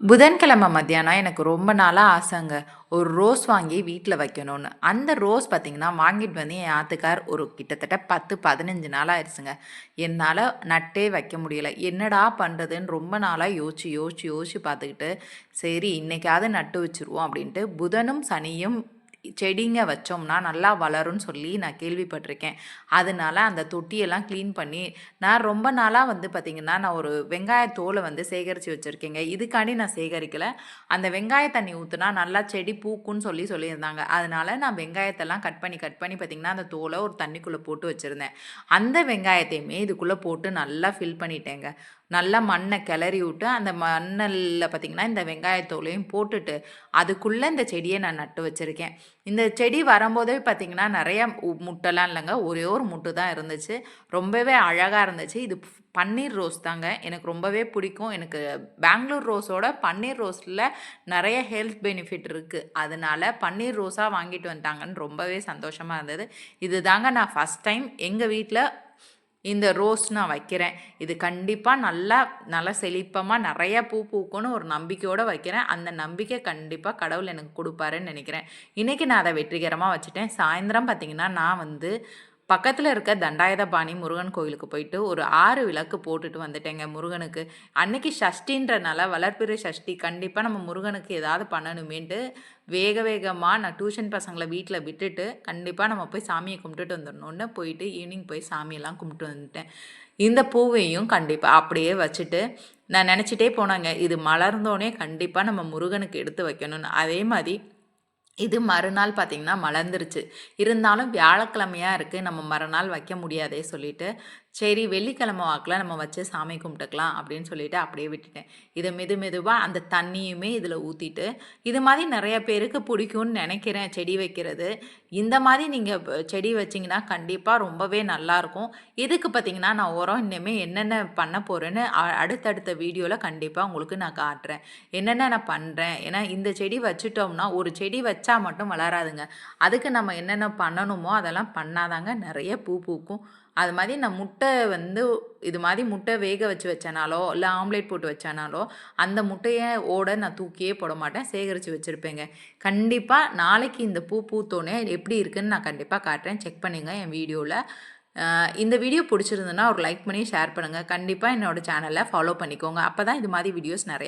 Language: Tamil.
புதன்கிழமை மத்தியானம் எனக்கு ரொம்ப நாளாக ஆசைங்க. ஒரு ரோஸ் வாங்கி வீட்டில் வைக்கணும்னு. அந்த ரோஸ் பார்த்திங்கன்னா வாங்கிட்டு வந்து என் ஆத்துக்கார் ஒரு கிட்டத்தட்ட பத்து பதினஞ்சு நாள் ஆயிடுச்சுங்க. என்னால் நட்டே வைக்க முடியல. என்னடா பண்ணுறதுன்னு ரொம்ப நாளாக யோசிச்சு யோசிச்சு யோசிச்சு பார்த்துக்கிட்டு சரி இன்றைக்காவது நட்டு வச்சுருவோம் அப்படின்ட்டு புதனும் சனியும் செடிங்க வச்சோம்னா நல்லா வளரும்னு சொல்லி நான் கேள்விப்பட்டிருக்கேன். அதனால அந்த தொட்டியெல்லாம் க்ளீன் பண்ணி நான் ரொம்ப நாளாக வந்து பார்த்திங்கன்னா நான் ஒரு வெங்காய தோலை வந்து சேகரித்து வச்சுருக்கேங்க. இதுக்காண்டி நான் சேகரிக்கலை. அந்த வெங்காய தண்ணி ஊற்றுனா நல்லா செடி பூக்குன்னு சொல்லி சொல்லியிருந்தாங்க. அதனால நான் வெங்காயத்தெல்லாம் கட் பண்ணி கட் பண்ணி பார்த்திங்கன்னா அந்த தோலை ஒரு தண்ணிக்குள்ளே போட்டு வச்சுருந்தேன். அந்த வெங்காயத்தையுமே இதுக்குள்ளே போட்டு நல்லா ஃபில் பண்ணிட்டேங்க. நல்லா மண்ணை கிளறி விட்டு அந்த மண்ணில் பார்த்திங்கன்னா இந்த வெங்காயத்தோலையும் போட்டுட்டு அதுக்குள்ளே இந்த செடியை நான் நட்டு வச்சுருக்கேன். இந்த செடி வரும்போதே பார்த்திங்கன்னா நிறையா முட்டைலாம் இல்லைங்க. ஒரே ஒரு முட்டு தான் இருந்துச்சு. ரொம்பவே அழகாக இருந்துச்சு. இது பன்னீர் ரோஸ் தாங்க. எனக்கு ரொம்பவே பிடிக்கும். எனக்கு பெங்களூர் ரோஸோட பன்னீர் ரோஸில் நிறைய ஹெல்த் பெனிஃபிட் இருக்குது அதனால் பன்னீர் ரோஸாக வாங்கிட்டு வந்துட்டாங்கன்னு ரொம்பவே சந்தோஷமாக இருந்தது. இது தாங்க நான் ஃபஸ்ட் டைம் எங்கள் வீட்டில் இந்த ரோஸ் நான் வைக்கிறேன். இது கண்டிப்பாக நல்லா நல்லா செழிப்பமாக நிறைய பூ பூக்கும்னு ஒரு நம்பிக்கையோடு வைக்கிறேன். அந்த நம்பிக்கை கண்டிப்பாக கடவுள் எனக்கு கொடுப்பாருன்னு நினைக்கிறேன். இன்றைக்கி நான் அதை வெற்றிகரமாக வச்சுட்டேன். சாயந்தரம் பார்த்திங்கன்னா நான் வந்து பக்கத்தில் இருக்க தண்டாயுதபாணி முருகன் கோயிலுக்கு போயிட்டு ஒரு ஆறு விளக்கு போட்டுட்டு வந்துட்டேங்க முருகனுக்கு. அன்னைக்கு சஷ்டின்றனால வளர்ப்பிறை சஷ்டி கண்டிப்பாக நம்ம முருகனுக்கு ஏதாவது பண்ணணுமேன்ட்டு வேக வேகமாக நான் டியூஷன் பசங்களை வீட்டில் விட்டுட்டு கண்டிப்பாக நம்ம போய் சாமியை கும்பிட்டுட்டு வந்துடணுன்னு போயிட்டு ஈவினிங் போய் சாமியெல்லாம் கும்பிட்டு வந்துட்டேன். இந்த பூவையும் கண்டிப்பாக அப்படியே வச்சுட்டு நான் நினச்சிட்டே போனாங்க. இது மலர்ந்தோடனே கண்டிப்பாக நம்ம முருகனுக்கு எடுத்து வைக்கணும்னு. அதே மாதிரி இது மறுநாள் பார்த்திங்கன்னா மலர்ந்துருச்சு. இருந்தாலும் வியாழக்கிழமையாக இருக்குது நம்ம மறுநாள் வைக்க முடியாதே சொல்லிட்டு சரி வெள்ளிக்கிழமை வாக்கில் நம்ம வச்சு சாமி கும்பிட்டுக்கலாம் அப்படின்னு சொல்லிட்டு அப்படியே விட்டுட்டேன். இதை மெது மெதுவாக அந்த தண்ணியுமே இதில் ஊற்றிட்டு இது மாதிரி நிறைய பேருக்கு பிடிக்கும்னு நினைக்கிறேன் செடி வைக்கிறது. இந்த மாதிரி நீங்கள் செடி வச்சிங்கன்னா கண்டிப்பாக ரொம்பவே நல்லாயிருக்கும் இதுக்கு பார்த்திங்கன்னா நான் உரம் இனிமேல் என்னென்ன பண்ண போகிறேன்னு அடுத்தடுத்த வீடியோவில் கண்டிப்பாக உங்களுக்கு நான் காட்டுறேன். என்னென்ன நான் பண்ணுறேன் ஏன்னா இந்த செடி வச்சுட்டோம்னா ஒரு செடி வச்சா மட்டும் வளராதுங்க. அதுக்கு நம்ம என்னென்ன பண்ணணுமோ அதெல்லாம் பண்ணாதாங்க நிறைய பூ பூக்கும். அது மாதிரி நான் முட்டை வந்து இது மாதிரி முட்டை வேக வச்சு வச்சனாலோ இல்லை ஆம்லேட் போட்டு வச்சனாலோ அந்த முட்டையை ஓட நான் தூக்கியே போட மாட்டேன். சேகரித்து வச்சுருப்பேங்க. கண்டிப்பாக நாளைக்கு இந்த பூ பூத்தோன்னே எப்படி இருக்குன்னு நான் கண்டிப்பாக காட்டுறேன். செக் பண்ணுங்க என் வீடியோவில் இந்த வீடியோ பிடிச்சிருந்ததுன்னா ஒரு லைக் பண்ணி ஷேர் பண்ணுங்கள் கண்டிப்பாக என்னோடய சேனலை ஃபாலோ பண்ணிக்கோங்க. அப்போ தான் இது மாதிரி வீடியோஸ் நிறைய